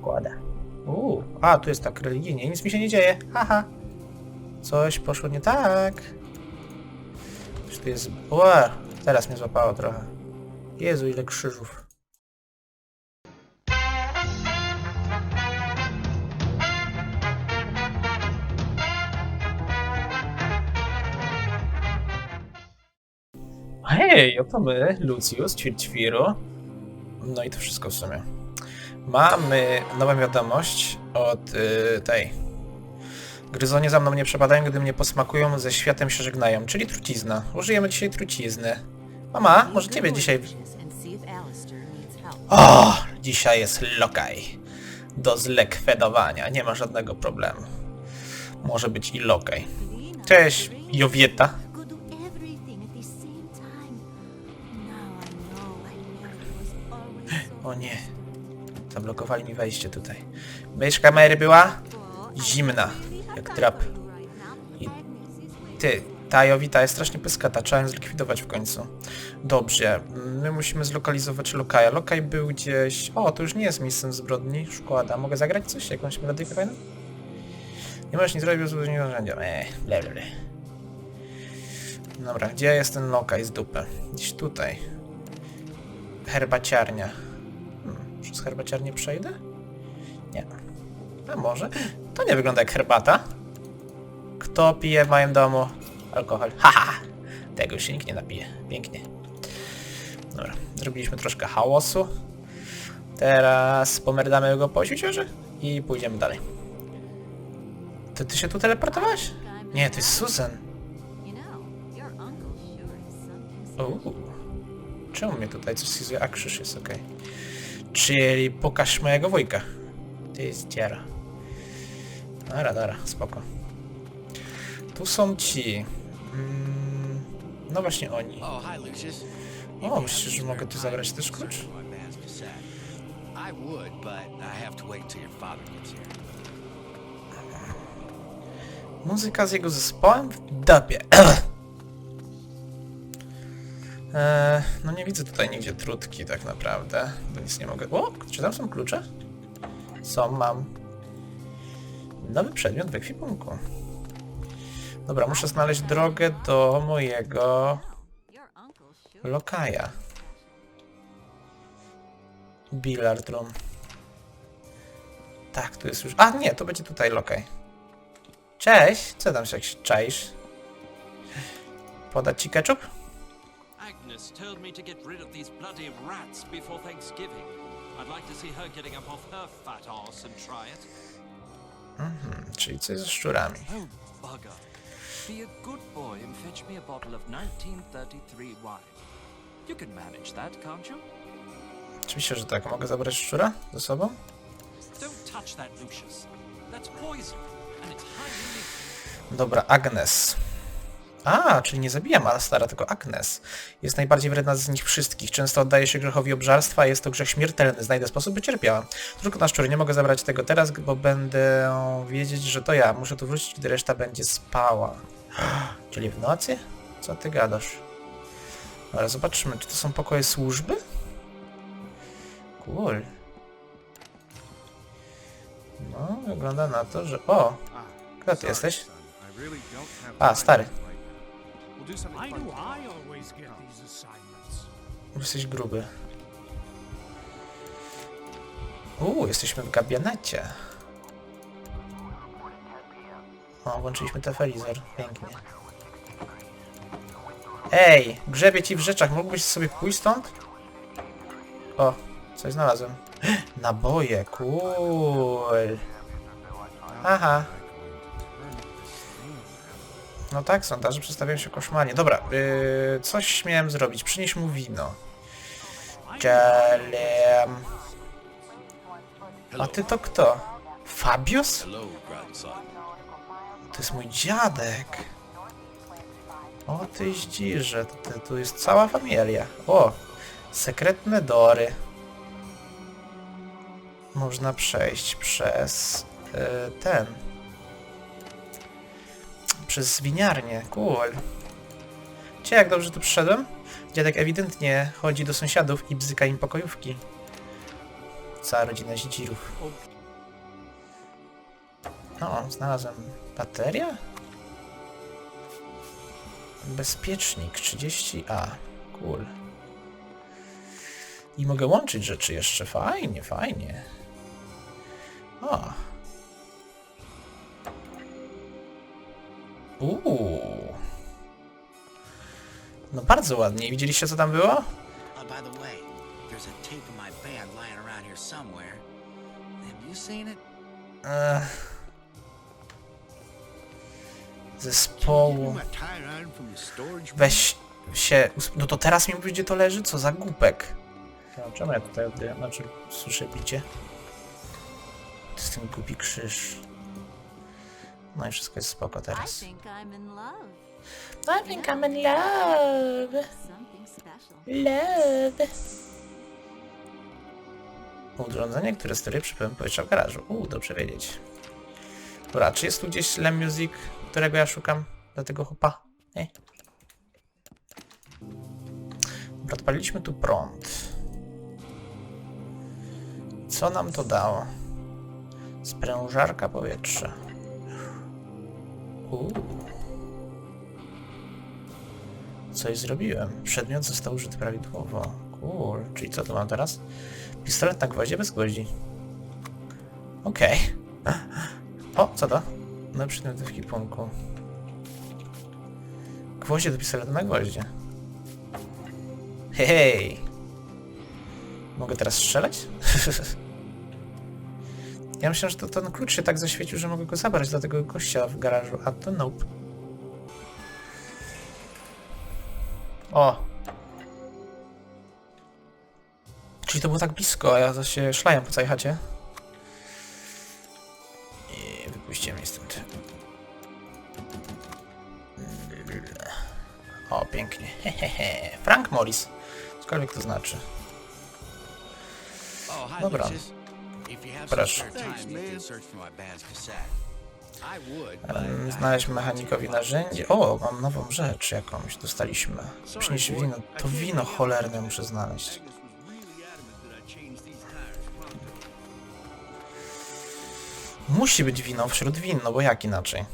Szkoda. Uuu, a tu jest tak religijnie, nic mi się nie dzieje. Haha. Coś poszło nie tak. Coś tu jest... Ła, teraz mnie złapało trochę. Jezu, ile krzyżów. Hej, oto my, Lucius, Ćwirćwiru. No i to wszystko w sumie. Mamy nową wiadomość od y, tej. Gryzonie za mną nie przepadają, gdy mnie posmakują, ze światem się żegnają, czyli trucizna. Użyjemy dzisiaj trucizny. Mama, może ciebie dzisiaj... O, dzisiaj jest lokaj. Do zlekwedowania, nie ma żadnego problemu. Może być i lokaj. Cześć, Jowieta. O nie. Zablokowali mi wejście tutaj. Mysz kamery była zimna, jak trap. I ty, ta Jowita jest strasznie pyskata, trzeba ją zlikwidować w końcu. Dobrze, my musimy zlokalizować Lokaja. Lokaj był gdzieś... O, to już nie jest miejscem zbrodni, szkoda. Mogę zagrać coś? Jakąś melodykę fajną? Nie możesz nic zrobić bez użycia narzędzia. Eee, ble. Dobra, gdzie jest ten Lokaj z dupy? Gdzieś tutaj. Herbaciarnia. Przez herbaciarnię przejdę? Nie. A może? To nie wygląda jak herbata. Kto pije w moim domu alkohol? Haha! Tego już się nikt nie napije. Pięknie. Dobra, zrobiliśmy troszkę hałasu. Teraz pomerdamy go po siusiorze i pójdziemy dalej. To ty się tu teleportowałeś? Nie, to jest Susan. Uuu. Czemu mnie tutaj coś się... A krzyż jest okej. Czyli pokaż mojego wujka. Ty jest dziara. Dobra, dobra, spoko. Tu są ci. Mm, no właśnie oni. Oh. O, myślisz, że mogę tu zabrać też klucz? My band's cassette. I would, but I have to wait until your father gets here. Muzyka z jego zespołem w dupie. Eee, no nie widzę tutaj nigdzie trutki tak naprawdę, bo nic nie mogę... O, czy tam są klucze? Są, mam. Nowy przedmiot w ekwipunku. Dobra, muszę znaleźć drogę do mojego lokaja. Billard room. Tak, tu jest już... A, nie, to będzie tutaj lokaj. Cześć, co tam się czaisz? Podać ci ketchup? Told me to get rid of these bloody rats before Thanksgiving. I'd like to see her getting up off her fat ass and try it. Mhm, czyli coś ze szczurami. Oh, bugger. Be a good boy and fetch me a bottle of 1933 wine. You can manage that, can't you? Oczywiście, że tak. Mogę zabrać szczura ze sobą? Don't touch that, Lucius. That's poison, and it's highly lethal. Dobra, Agnes. A, czyli nie zabijam Alstara, tylko Agnes. Jest najbardziej wredna z nich wszystkich. Często oddaje się grzechowi obżarstwa, jest to grzech śmiertelny. Znajdę sposób, by cierpiała. Tylko na szczury. Nie mogę zabrać tego teraz, bo będę wiedzieć, że to ja. Muszę tu wrócić, gdy reszta będzie spała. Czyli w nocy? Co ty gadasz? Ale zobaczymy, czy to są pokoje służby? Cool. No, wygląda na to, że... O! Kto ty jesteś? A, stary. Why do I always get these assignments? Jesteś gruby. Uuu, jesteśmy w gabinecie. O, włączyliśmy telewizor. Pięknie. Ej, grzebie ci w rzeczach. Mógłbyś sobie pójść stąd? O, coś znalazłem. Naboje, cool. Aha. No tak, sondaże przedstawiają się koszmarnie. Dobra, yy, coś miałem zrobić. Przynieś mu wino. Jalem. A ty to kto? Fabius? To jest mój dziadek. O ty zdzirze, tu jest cała familia. O, sekretne dory. Można przejść przez y, ten. Przez winiarnię, cool. Cie, jak dobrze tu przyszedłem? Dziadek ewidentnie chodzi do sąsiadów i bzyka im pokojówki. cała rodzina Zidzirów. O, znalazłem baterię? Bezpiecznik 30A. Cool. I mogę łączyć rzeczy jeszcze. Fajnie, fajnie. O. Uuu. No bardzo ładnie. Widzieliście co tam było? Oh? Ech. Zespołu. Weź się. No to teraz mi mówisz, gdzie to leży? Co za głupek. No, czemu ja tutaj odbieram? Znaczy, słyszę bicie. To jest ten głupi krzyż. No i wszystko jest spoko I teraz. think I'm in love. I think I'm in love. Love. Urządzenie, które steruje przypływem powietrza w garażu. Uuu, dobrze wiedzieć. Dobra, czy jest tu gdzieś Lem Music, którego ja szukam dla tego chłopa? Nie. Dobra, odpaliliśmy tu prąd. Co nam to dało? Sprężarka powietrza. Coś zrobiłem. Przedmiot został użyty prawidłowo. Cool. Czyli co tu mam teraz? Pistolet na gwoździe bez gwoździ. Okej. O, co to? No przedmioty w kipunku. Gwoździe do pistoletu na gwoździe. Hej. Mogę teraz strzelać? ja myślałem, że to ten klucz się tak zaświecił, że mogę go zabrać do tego gościa w garażu, a to nope. O! Czyli to było tak blisko, a ja to się szlaję po całej chacie. I wypuśćcie mnie stąd. O, pięknie. Hehehe. Frank Morris. Cokolwiek to znaczy. Dobra. Proszę. Znaleźć mechanikowi narzędzie. O, mam nową rzecz jakąś. Dostaliśmy. Przynieś wino. To wino cholerne muszę znaleźć. Musi być wino wśród win, no bo jak inaczej?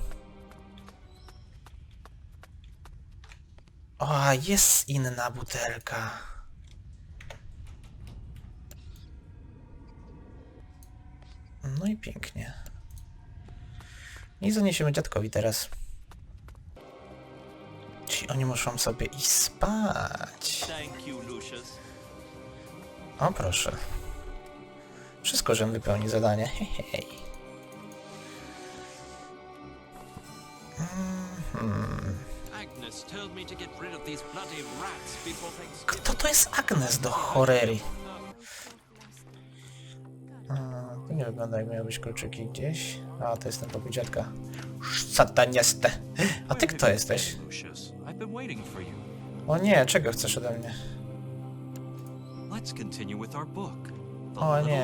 O, jest inna butelka. No i pięknie. I zaniesiemy dziadkowi teraz. Ci oni muszą sobie iść spać. O proszę. Wszystko, żem wypełni zadanie. Hej, hej. Thanksgiving. Kto to jest Agnes do chorery? Nie wygląda jak miały być kluczyki gdzieś. A, to jest ten pokój dziadka. Satanieste. A ty kto jesteś? O nie, czego chcesz ode mnie? Little nie.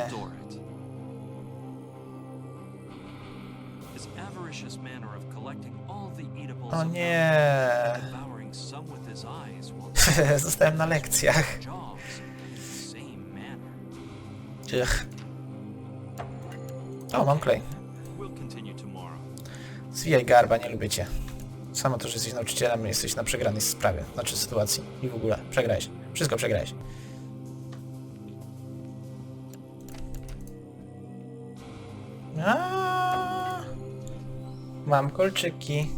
O nie. Zostałem na lekcjach. jaws O, mam klej. Zwijaj garba, nie lubię cię. Samo to, że jesteś nauczycielem, jesteś na przegranej sprawie. Znaczy sytuacji. I w ogóle. Przegrałeś. Wszystko przegrałeś. A, Mam kolczyki.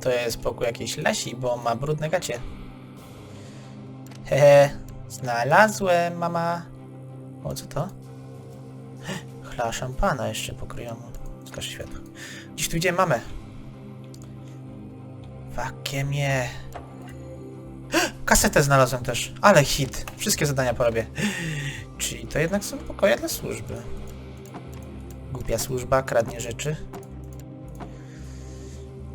To jest pokój jakiejś lasi, bo ma brudne gacie. Hehe. Znalazłem, mama. O, co to? Chla szampana jeszcze pokryjomu. Zgaszę światło. Gdzieś tu widziałem mamę. Fakie mnie. Kasetę znalazłem też. Ale hit. Wszystkie zadania porobię. Czyli to jednak są pokoje dla służby. Głupia służba, kradnie rzeczy.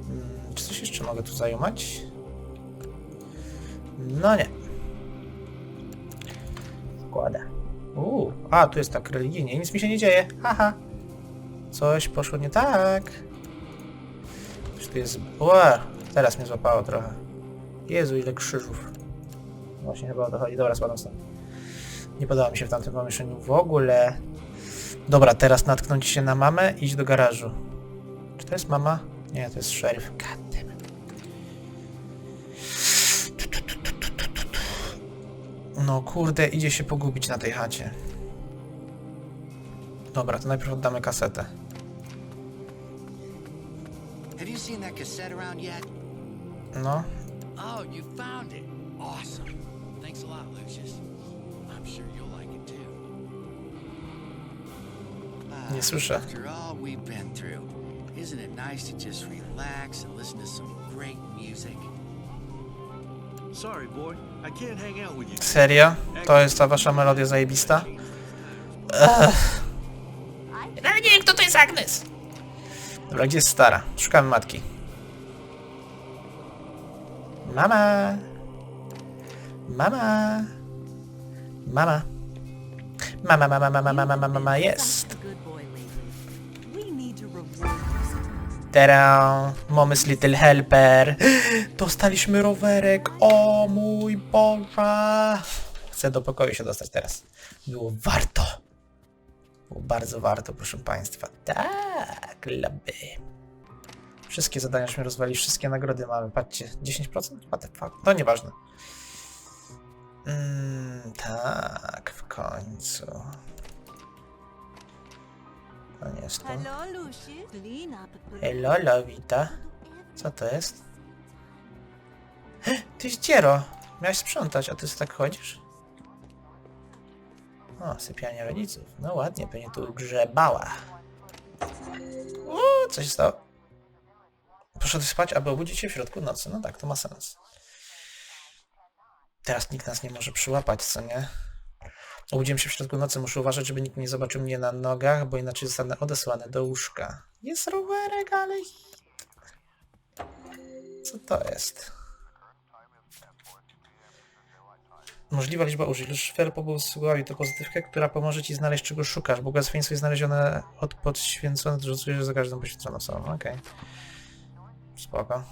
Mm, Czy coś jeszcze mogę tu zajumać? No nie. Składa. Uuu, a tu jest tak religijnie, nic mi się nie dzieje. Haha. Coś poszło nie tak. Coś tu jest... Ła, teraz mnie złapało trochę. Jezu, ile krzyżów. Właśnie chyba o to chodzi. Dobra, spadam stąd. Nie podoba mi się w tamtym pomieszczeniu w ogóle. Dobra, teraz natknąć się na mamę iść do garażu. Czy to jest mama? Nie, to jest szeryf. No kurde, idzie się pogubić na tej chacie. Dobra, to najpierw oddamy kasetę. Have you seen that cassette around yet? No, Oh, you found it. Awesome. Thanks a lot, Lucius. I'm sure you'll like it too. Ah, Nie słyszę. After all we've been through, isn't it nice to just relax and listen to some great music? Sorry, boy. I can't hang out with you. serio? To jest ta wasza melodia zajebista? Ech. Ja nie wiem, kto to jest Agnes. Dobra, gdzie jest stara? Szukamy matki. Mama! Mama! Mama! Mama, mama, mama, mama, mama, mama, jest! Such a good boy lately. We need to reward you. Tera, Mom's Little Helper. Dostaliśmy rowerek. O mój Boże. Chcę do pokoju się dostać teraz. Było warto. Było bardzo warto, proszę Państwa. Tak, laby. Wszystkie zadaniaśmy rozwali, wszystkie nagrody mamy. Patrzcie, 10%? What the fuck? To nieważne. Mm, tak, w końcu. To nie jest to. Hello, Lucius. Clean up. Hello, Lowita. Co to jest? Ty Dziero! Miałeś sprzątać, a ty sobie tak chodzisz? O, sypialnia rodziców. No ładnie, pewnie tu grzebała. Uuu, coś stało. Poszedłeś spać, aby obudzić się w środku nocy. No tak, to ma sens. Teraz nikt nas nie może przyłapać, co nie? Obudziłem się w środku nocy, muszę uważać, żeby nikt nie zobaczył mnie na nogach, bo inaczej zostanę odesłany do łóżka. Jest rowerek, ale. Co to jest? Możliwa liczba użyć. Szfer pobłogosławi to pozytywkę, która pomoże ci znaleźć czego szukasz. Błogosławieństwo jest znalezione od podświęcone, to rzucuje za każdą poświęconą osobą. Okej. Spoko.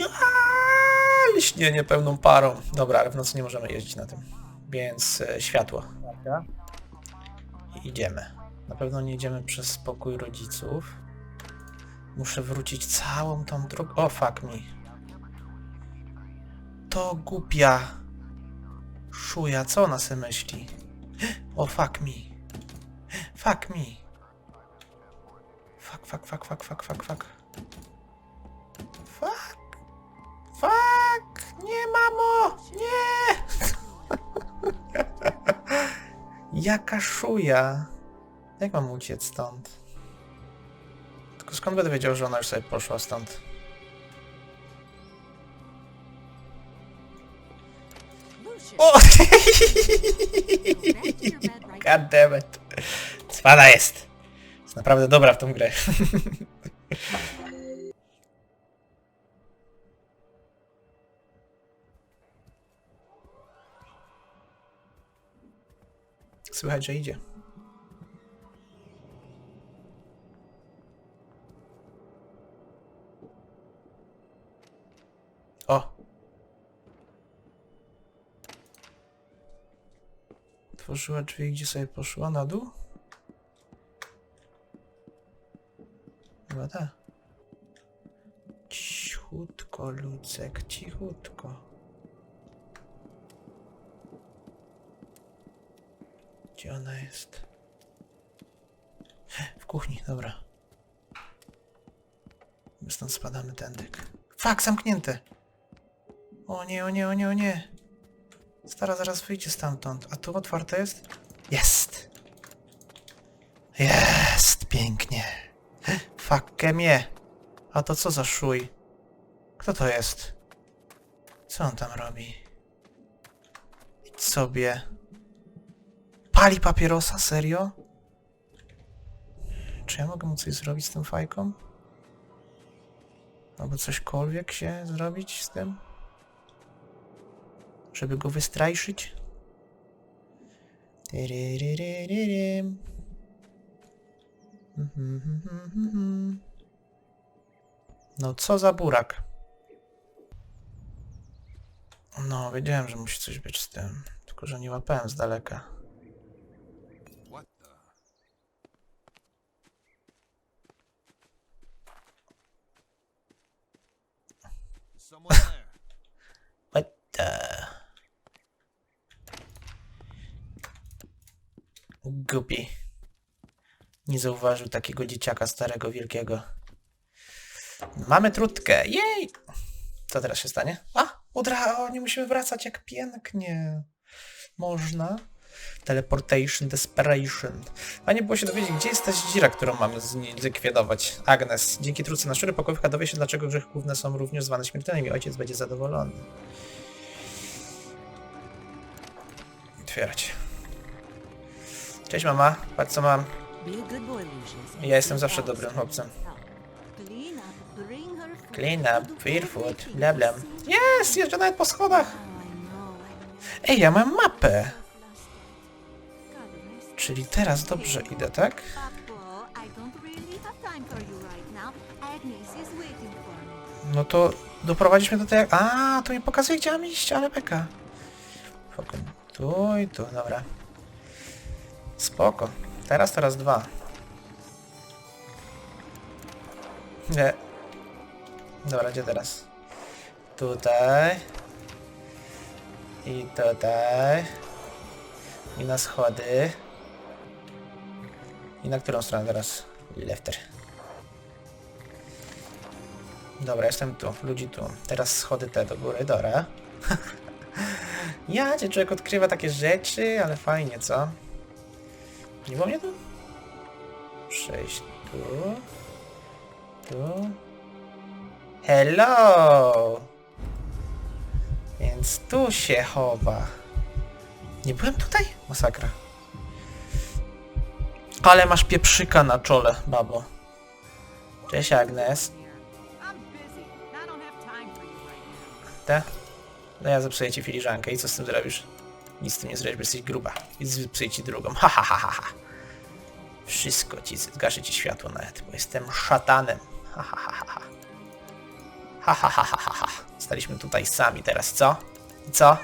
Aaaa, Lśnienie pełną parą. Dobra, ale w nocy nie możemy jeździć na tym. Więc e, światło. Idziemy. Na pewno nie idziemy przez pokój rodziców. Muszę wrócić całą tą drogą. O, fuck me. To głupia. Szuja, co ona se myśli? O, fuck me. Fuck me. Fuck, fuck, fuck, fuck, fuck, fuck, fuck. Fuck. Fuck! Nie, mamo! Nie! Jaka szuja! Jak mam uciec stąd? Skąd będę wiedział, że ona już sobie poszła stąd? O! Go back to your bed right God damn it. Cwana jest. Jest naprawdę dobra w tą grę. Słychać, że idzie. Otworzyła drzwi, gdzie sobie poszła? Na dół? Chyba tak. Cichutko, Lucek, cichutko. Gdzie ona jest? W kuchni, dobra. My stąd spadamy tędy. Fak, zamknięte! O nie, o nie, o nie, o nie! Stara zaraz wyjdzie stamtąd. A tu otwarte jest? Jest! Jest! Pięknie. Fakke mnie. A to co za szuj? Kto to jest? Co on tam robi? Idź sobie. Pali papierosa? Serio? Czy ja mogę mu coś zrobić z tym fajką? Albo cośkolwiek się zrobić z tym? Żeby go wystrajszyć? No co za burak. No, wiedziałem, że musi coś być z tym. Tylko, że nie łapałem z daleka. Someone there? What the... Głupi. Nie zauważył takiego dzieciaka starego, wielkiego. Mamy trutkę. Jej! Co teraz się stanie? A! Udra! O, nie musimy wracać, jak pięknie. Można. Teleportation, desperation. Fajnie było się dowiedzieć, gdzie jest ta dzira, którą mamy zlikwidować. Agnes. Dzięki trudce na szczury pokojówka dowie się, dlaczego grzechy główne są również zwane śmiertelnymi. Ojciec będzie zadowolony. Otwierać. Cześć mama, patrz co mam. Ja jestem zawsze dobrym chłopcem. Clean up, fear food, bla bla. Jest, jeżdżę nawet po schodach. Ej, ja mam mapę. Czyli teraz dobrze idę, tak? No to doprowadzić mnie do tej... A, to mi pokazuje, gdzie mam iść, ale beka. Tu i tu, dobra. Spoko. Teraz, teraz dwa. Nie. Dobra, gdzie teraz? Tutaj. I tutaj. I na schody. I na którą stronę teraz? Lefter. Dobra, jestem tu. Ludzi tu. Teraz schody te do góry, dobra. ja, cię człowiek odkrywa takie rzeczy, ale fajnie, co? Nie było mnie? Przejść tu. Tu. Hello! Więc tu się chowa. Nie byłem tutaj? Masakra. Ale masz pieprzyka na czole, babo. Cześć Agnes. Te? No ja zepsuję ci filiżankę i co z tym zrobisz? Nic z tym nie zrobisz, bo jesteś gruba. I zepsuję ci drugą. Ha, ha, ha, ha, ha. Wszystko ci, zgaszę ci światło nawet, bo jestem szatanem. Ha, ha, ha, ha, ha. Ha, ha, ha, ha, ha, ha. Staliśmy tutaj sami teraz, co? Co?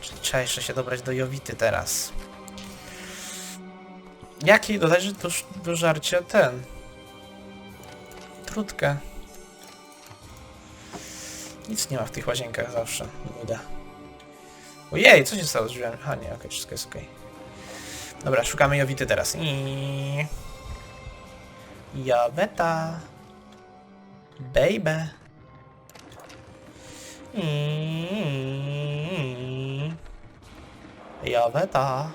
Czyli trzeba jeszcze się dobrać do Jowity teraz. Jaki dodać do, do żarcia ten? Trutkę. Nic nie ma w tych łazienkach zawsze. Nuda. Ojej, co się stało z drzwiami? A nie, okej, wszystko jest okej. Dobra, szukamy Jowity teraz. I... Joweta. Baby. I... Joweta.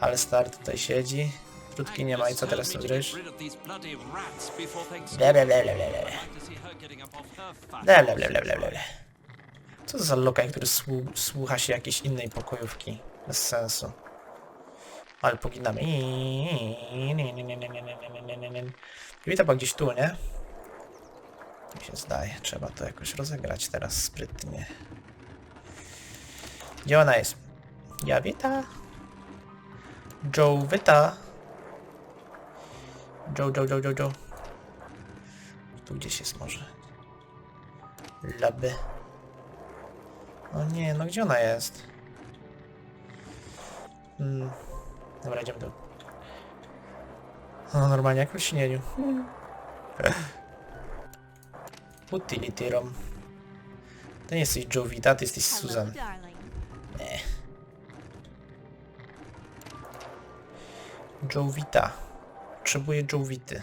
Ale star tutaj siedzi. Trutki nie ma i co teraz tu zrobisz? Co za lokaj, który słu słucha się jakiejś innej pokojówki? Bez sensu. Ale poginamy. Wita była gdzieś tu, nie? Mi się zdaje. Trzeba to jakoś rozegrać teraz sprytnie. Gdzie ona jest? Ja wita. Joe wita. Joe, Joe, Joe, Joe, Joe. Tu gdzieś jest może. Laby. O nie, no gdzie ona jest? Hmm. Dobra, idziemy tu. No normalnie jak w śnieniu. Utility room. To nie jesteś Joe Vita, ty jesteś Susan. darling. Joe Vita. Potrzebuję Vity.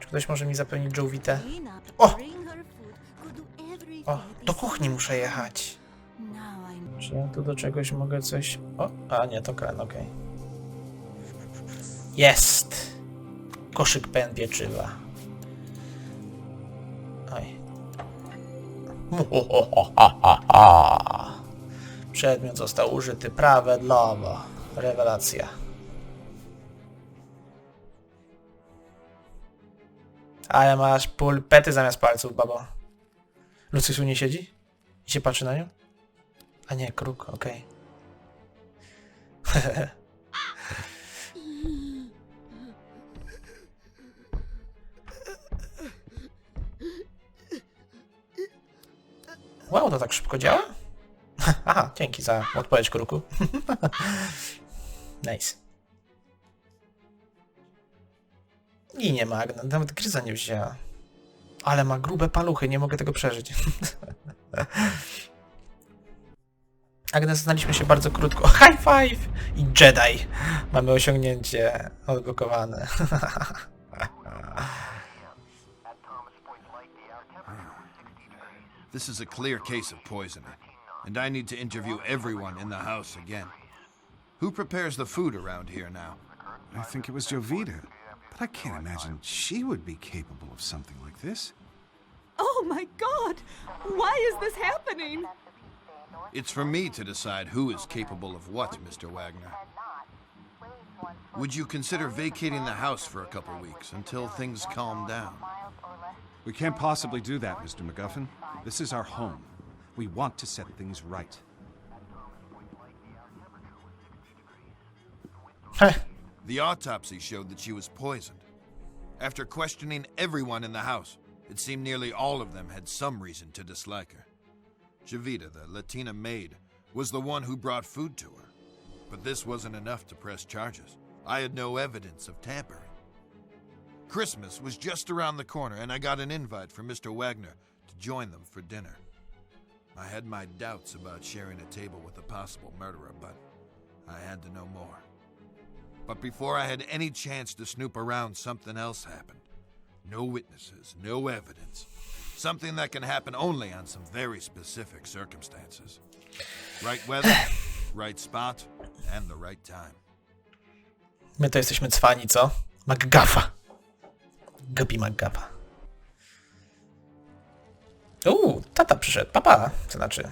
Czy ktoś może mi? Clean up, O! O, do kuchni muszę jechać. Czy ja tu do czegoś mogę coś... O, a nie, to kran, okej. Jest! Koszyk pełen pieczywa. Oj. Przedmiot został użyty prawidłowo. Rewelacja. Ale masz pulpety zamiast palców, babo. Lucysu nie siedzi? I się patrzy na nią? A nie, kruk, okej. Okay. wow, to tak szybko działa? Aha, dzięki za odpowiedź, kruku. nice. I nie ma, Agnes, nawet gryza nie wzięła. Ale ma grube paluchy, nie mogę tego przeżyć. Agnes, znaliśmy się bardzo krótko. High five! I Jedi! Mamy osiągnięcie odblokowane. This is a clear case of poisoning, and I need to interview everyone in the house again. Who prepares the food around here now? I think it was Jovita. But I can't oh, imagine she would be capable of something like this. Oh my god! Why is this happening? It's for me to decide who is capable of what, Mr. Wagner. Would you consider vacating the house for a couple weeks until things calm down? We can't possibly do that, Mr. MacGuffin. This is our home. We want to set things right. The autopsy showed that she was poisoned. After questioning everyone in the house, it seemed nearly all of them had some reason to dislike her. Javita, the Latina maid, was the one who brought food to her. But this wasn't enough to press charges. I had no evidence of tampering. Christmas was just around the corner, and I got an invite from Mr. Wagner to join them for dinner. I had my doubts about sharing a table with a possible murderer, but I had to know more. But before I had any chance to snoop around, something else happened. No witnesses, no evidence. Something that can happen only on some very specific circumstances. Right weather, right spot, and the right time. my to jesteśmy cwani, co? McGuffa. Guppy McGuffa. Uuu, tata przyszedł. Papa, to znaczy.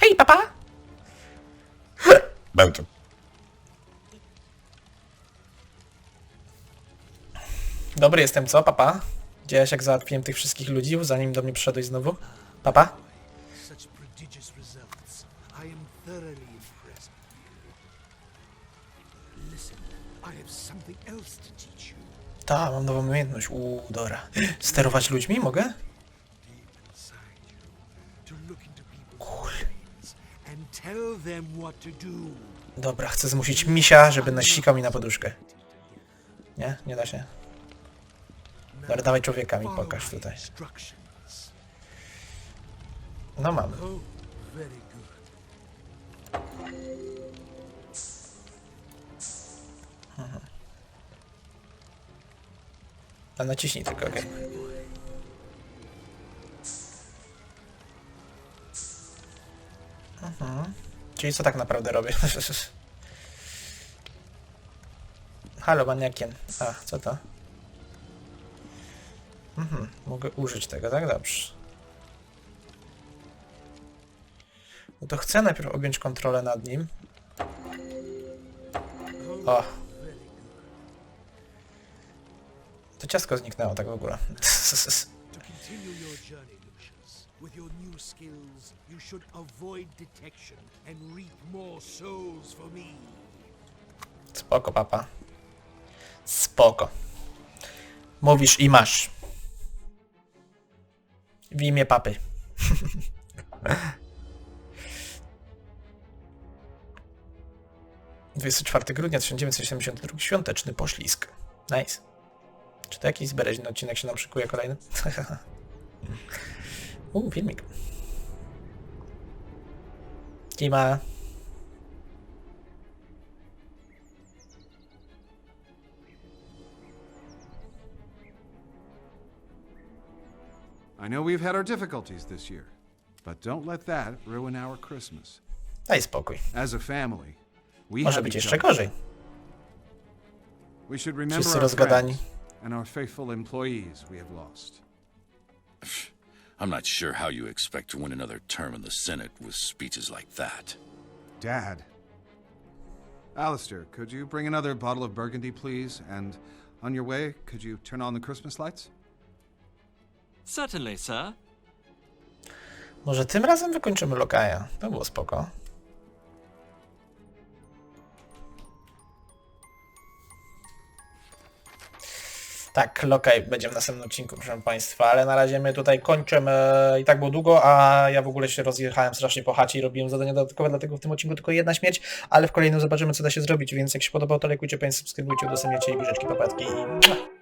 Hej, papa! Będę. Dobry jestem, co, papa? Widziałeś, jak załatwiłem tych wszystkich ludzi, zanim do mnie przyszedłeś znowu? Papa? Ta, mam nową umiejętność. Uuu, dobra. Sterować ludźmi mogę? Do. Dobra, chcę zmusić misia, żeby nasikał mi na poduszkę. Nie? Nie da się? Dobra, dawaj człowieka mi pokaż tutaj. No mam. Oh, very good. A naciśnij tylko, okej. Mhm. Czyli co tak naprawdę robię? Halo, maniakiem. A, co to? Mhm, mogę użyć tego, tak? Dobrze. No to chcę najpierw objąć kontrolę nad nim. O. To ciasko zniknęło tak w ogóle. With your new skills, you should avoid detection and reap more souls for me. Spoko, papa. Spoko. Mówisz i masz. W imię papy. ...24 grudnia 1972, świąteczny poślizg. Nice. Czy to jakiś zbereźny odcinek się nam szykuje kolejny? Uuu, filmik. Kima. I know we've had our difficulties this year, but don't let that ruin our Christmas. Daj spokój. As a family, we Może have być jeszcze gorzej. We should remember Wszyscy our rozgadani. friends and our faithful employees we have lost. I'm not sure how you expect to win another term in the Senate with speeches like that. Dad. Alistair, could you bring another bottle of Burgundy, please? And on your way, could you turn on the Christmas lights? Certainly, sir. Może tym razem wykończymy lokaja. To było spoko. Tak, lokaj będzie w następnym odcinku, proszę Państwa, ale na razie my tutaj kończymy. I tak było długo, a ja w ogóle się rozjechałem strasznie po chacie i robiłem zadania dodatkowe, dlatego w tym odcinku tylko jedna śmierć, ale w kolejnym zobaczymy, co da się zrobić, więc jak się podobało, to lajkujcie, Państwo, subskrybujcie, udostępniajcie i buzieczki, papatki. Dobrze,